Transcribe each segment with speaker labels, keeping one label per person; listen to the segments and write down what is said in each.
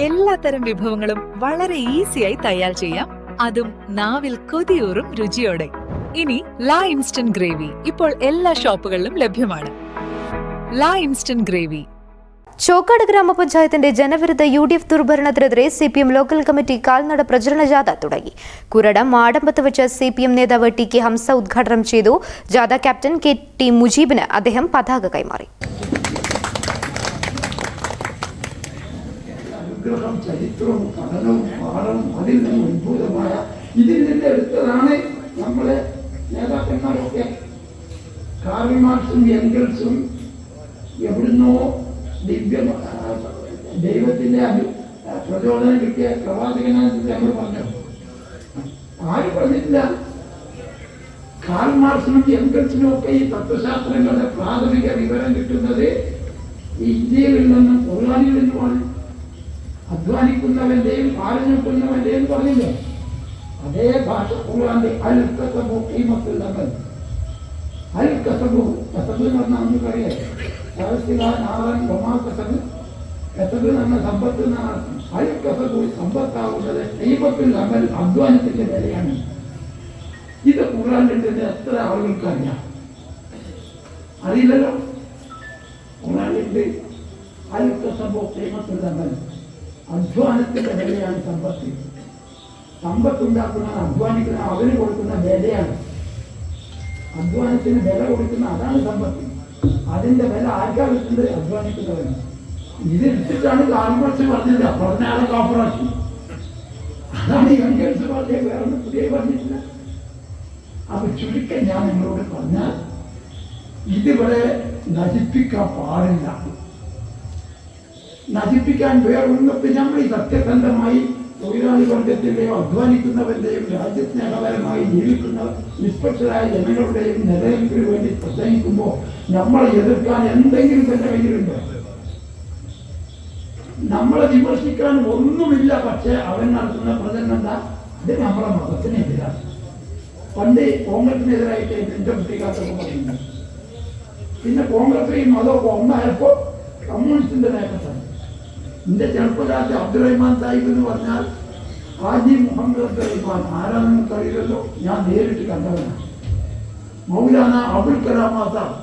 Speaker 1: എല്ലാത്തരം വിഭവങ്ങളും വളരെ ഈസിയായി തയ്യാർ ചെയ്യാം. അതും നാവിൽ കൊതിയൂറും രുചിയോടെ. ഇനി ലാ ഇൻസ്റ്റന്റ് ഗ്രേവി ഇപ്പോൾ എല്ലാ ഷോപ്പുകളിലും ലഭ്യമാണ്. ലാ ഇൻസ്റ്റന്റ് ഗ്രേവി.
Speaker 2: ചോക്കാട് ഗ്രാമപഞ്ചായത്തിന്റെ ജനവിരുദ്ധ U D F ദുർഭരണത്തിനെതിരെ C P M local committee കാൽനട പ്രചരണ ജാഥ തുടങ്ങി. കുരടം മാടമ്പത്ത് വെച്ച് സി പി എം നേതാവ് ടി കെ ഹംസ ഉദ്ഘാടനം ചെയ്തു. ജാഥ ക്യാപ്റ്റൻ കെ ടി മുജീബിന് അദ്ദേഹം പതാക കൈമാറി.
Speaker 3: അനുഗ്രഹം ചരിത്രവും പഠനവും പാഠവും അതിൽ നിന്ന് ഉത്ഭുതമായ ഇതിൽ നിന്ന് എടുത്തതാണ് നമ്മളെ നേതാക്കന്മാരൊക്കെ. കാർമാർസും എംഗൽസും എവിടുന്നോ ദിവ്യ ദൈവത്തിന്റെ ആ, പ്രചോദനം കിട്ടിയ പ്രവാചകനാണെന്ന് നമ്മൾ പറഞ്ഞു. ആര് പറഞ്ഞിട്ടില്ല? കാൽമാർസിനും എംഗൽസിനും ഒക്കെ ഈ തത്വശാസ്ത്രങ്ങളുടെ പ്രാഥമിക വിവരം കിട്ടുന്നത് ഇന്ത്യയിൽ നിന്നും പൊള്ളാനിയിൽ നിന്നുമാണ്. അധ്വാനിക്കുന്നവന്റെയും കാലം നോക്കുന്നവന്റെയും പറഞ്ഞില്ലേ അതേ ഭാഷ ഖുർആന്റെ അൽ കസബു ഖീമത്തുൽ അമൽ അൽ കസബു കസബ് എന്ന് പറഞ്ഞാൽ നമുക്കറിയാം സഹസില നാളൻ ഒമാ കസബ് കസബ് എന്ന് പറഞ്ഞ സമ്പത്ത് എന്നാണ് അർത്ഥം. അൽ കസബു സമ്പത്താവുന്നത് ഖീമത്തുൽ അമൽ അധ്വാനത്തിന്റെ വിലയാണ് ഇത് ഖുർആനിന്റെ എത്ര ആളുകൾക്ക് അറിയാം അറിയില്ലല്ലോ ഖുർആനിന്റെ അൽ കസബു ഖീമത്തുൽ അമൽ അധ്വാനത്തിന്റെ വിലയാണ് സമ്പത്ത്. സമ്പത്തുണ്ടാക്കുന്ന അധ്വാനിക്കുന്ന അവന് കൊടുക്കുന്ന വിലയാണ്. അധ്വാനത്തിന് വില കൊടുക്കുന്ന അതാണ് സമ്പത്ത്. അതിന്റെ വില ആർക്കാ കിട്ടുന്നത്? അധ്വാനിക്കുന്നവന്. ഇത് എടുത്തിട്ടാണ് കാൽമർച്ച് പറഞ്ഞില്ല പറഞ്ഞ ആളെ അതാണ് വെങ്കൽസ് പറഞ്ഞ വേറെ പുതിയ പറഞ്ഞിട്ടില്ല. അപ്പൊ ചുരുക്കം ഞാൻ നിങ്ങളോട് പറഞ്ഞാൽ ഇതിവിടെ നശിപ്പിക്കാൻ പാടില്ല. നശിപ്പിക്കാൻ വേറൊന്നത്തെ നമ്മൾ ഈ സത്യസന്ധമായി തൊഴിലാളി വർഗത്തിന്റെയോ അധ്വാനിക്കുന്നവരുടെയും രാജ്യസ്നേഹപരമായി ജീവിക്കുന്ന നിഷ്പക്ഷരായ ജനങ്ങളുടെയും നിലനിൽപ്പിന് വേണ്ടി പ്രസംഗിക്കുമ്പോൾ നമ്മളെ എതിർക്കാൻ എന്തെങ്കിലും തന്നെ കയ്യിലുണ്ട്? നമ്മളെ വിമർശിക്കാൻ ഒന്നുമില്ല പക്ഷേ അവൻ നടത്തുന്ന പ്രചരണം എന്താ? ഇത് നമ്മളെ മതത്തിനെതിരാണ് പണ്ട് കോൺഗ്രസിനെതിരായിട്ട് എന്റെ കുട്ടിക്കാത്തൊക്കെ പറയുന്നു. പിന്നെ കോൺഗ്രസ് ഈ മതമൊക്കെ ഒന്നായപ്പോൾ കമ്മ്യൂണിസ്റ്റിന്റെ നേട്ടത്താണ് എന്റെ ചെറുപ്പകാലത്ത് അബ്ദുറഹ്മാൻ സാഹിബ് എന്ന് പറഞ്ഞാൽ ഹാജി മുഹമ്മദ് അബ്ദുറഹ്മാൻ ആരാണെന്ന് അറിയില്ലല്ലോ ഞാൻ നേരിട്ട് കണ്ടവനാണ്. മൗലാന അബുൽ കലാം ആസാദ്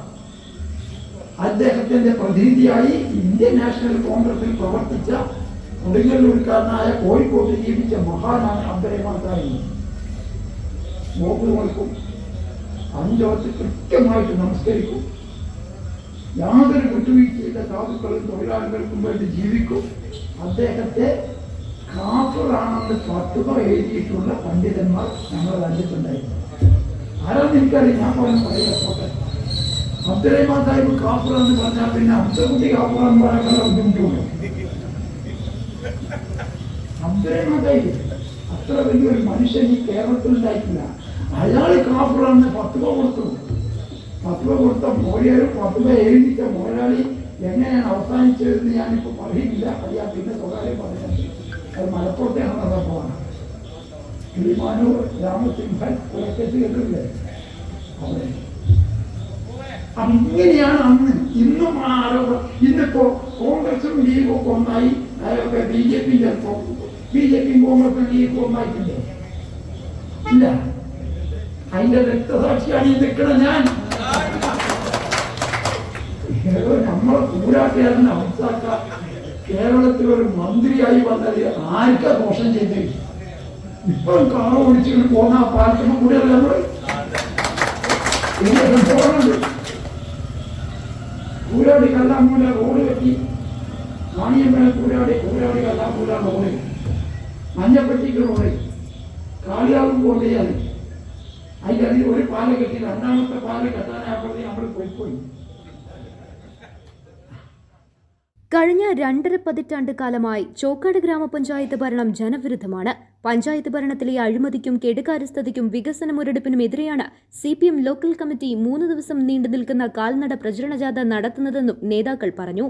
Speaker 3: അദ്ദേഹത്തിന്റെ പ്രതിനിധിയായി ഇന്ത്യൻ നാഷണൽ കോൺഗ്രസിൽ പ്രവർത്തിച്ച കൊടുങ്ങല്ലൂർക്കാരനായ കോഴിക്കോട്ട് ജീവിച്ച മഹാനാണ് അബ്ദുറഹ്മാൻ സാഹിബ്. നോക്കു നോക്കും. അഞ്ചോത്ത് കൃത്യമായിട്ട് നമസ്കരിക്കും. യാതൊരു വിട്ടുവീഴ്ചയില്ല സാധുക്കളും തൊഴിലാളികൾക്കും വേണ്ടി ജീവിക്കും. അദ്ദേഹത്തെ കാപ്പറാണെന്ന് പത്തുക എഴുതിയിട്ടുള്ള പണ്ഡിതന്മാർ ഞങ്ങളുടെ രാജ്യത്തുണ്ടായിരുന്നു. ആരാന്ന് എനിക്കറിയാം ഞാൻ പറഞ്ഞു പറയാം പോട്ടെ. അബ്ദുറഹ്മാൻ സാഹിബ് കാഫറാന്ന് പറഞ്ഞാൽ പിന്നെ അബ്ദുൽകുട്ടി കാപ്പർ എന്ന് പറയാനുള്ള ബുദ്ധിമുട്ടുണ്ട്? അബ്ദുറഹ്മാൻ സാഹിബ് അത്ര വലിയൊരു മനുഷ്യൻ ഈ കേരളത്തിൽ ഉണ്ടായിട്ടില്ല. അയാൾ കാപ്പറാണെന്ന് പത്തുക കൊടുത്തു. പത്തുവ കൊടുത്ത മോലിയാരും പത്മ എഴുതിച്ച മോലാളി എങ്ങനെയാണ് അവസാനിച്ചതെന്ന് ഞാനിപ്പോൾ പറയുന്നില്ല. ഞാൻ പിന്നെ സ്വകാര്യം പറയാം അത് മലപ്പുറത്താണ് സംഭവമാണ് കിളിമാനൂർ രാമസിംഹൻ കുലക്കത്ത് കേട്ടില്ലേ അവിടെ. അങ്ങനെയാണ് അന്ന് ഇന്നും ആ ആരോപണം. ഇന്നിപ്പോ കോൺഗ്രസും ലീഗും ഒക്കെ ഒന്നായി. ബി ജെ പി ചിലപ്പോ ബി ജെ പിയും കോൺഗ്രസും ലീഗും ഒന്നായിട്ടില്ലേ? ഇല്ല. അതിന്റെ രക്തസാക്ഷിയാണ് ഈ നിൽക്കണ ഞാൻ. ഏതോ നമ്മളെ കൂരാട്ടുകാരൻ അവസ്ഥ കേരളത്തിൽ ഒരു മന്ത്രിയായി വന്നത് ആർക്കാ ദോഷം ചെയ്തിരിക്കും ഇപ്പം കാറ് ഓടിച്ചിട്ട് പോകുന്ന ആ പാലത്തിന് കൂടെ കൂരാടി ഇതിന്റെ മൂല റോഡ് കെട്ടി. കാണിയമ്മ കൂരാടി കൂരാടി കല്ലാമൂല റോഡ്. മഞ്ഞപ്പെട്ടിക്ക് റോഡ്. കാളിയാവും കൊണ്ടുചെയ്യാൻ അതിന്റെ അതിൽ ഒരു പാല കെട്ടി രണ്ടാമത്തെ പാല കെട്ടാനായപ്പോഴത്തേക്ക് നമ്മൾ പോയി പോയി.
Speaker 2: കഴിഞ്ഞ രണ്ടര പതിറ്റാണ്ട് കാലമായി ചോക്കാട് ഗ്രാമപഞ്ചായത്ത് ഭരണം ജനവിരുദ്ധമാണ്. പഞ്ചായത്ത് ഭരണത്തിലെ അഴിമതിക്കും കെടുകാര്യസ്ഥതയ്ക്കും വികസന മുരടിപ്പിനും എതിരെയാണ് C P M local committee മൂന്ന് ദിവസം നീണ്ടു നിൽക്കുന്ന കാൽനട പ്രചരണ ജാഥ നടത്തുന്നതെന്നും നേതാക്കൾ പറഞ്ഞു.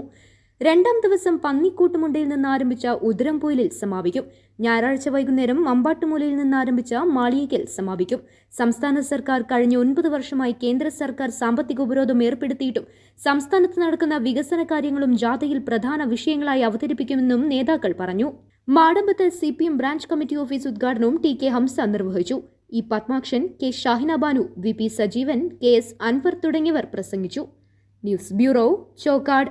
Speaker 2: രണ്ടാം ദിവസം പന്നിക്കൂട്ടുമുണ്ടയിൽ നിന്ന് ആരംഭിച്ച ഉദരംപോയിലിൽ സമാപിക്കും. ഞായറാഴ്ച വൈകുന്നേരം മമ്പാട്ടുമൂലയിൽ നിന്ന് ആരംഭിച്ച മാളിയേക്കൽ സമാപിക്കും. സംസ്ഥാന സർക്കാർ കഴിഞ്ഞ ഒൻപത് വർഷമായി കേന്ദ്ര സർക്കാർ സാമ്പത്തിക ഉപരോധം ഏർപ്പെടുത്തിയിട്ടും സംസ്ഥാനത്ത് നടക്കുന്ന വികസന കാര്യങ്ങളും ജാഥയിൽ പ്രധാന വിഷയങ്ങളായി അവതരിപ്പിക്കുമെന്നും നേതാക്കൾ പറഞ്ഞു. Madambath C P M branch committee office ഉദ്ഘാടനവും ടി കെ ഹംസ നിർവഹിച്ചു. E Padmakshan K Shahina Banu V P Sajeevan K S Anwar തുടങ്ങിയവർ പ്രസംഗിച്ചു. News bureau Chokkad.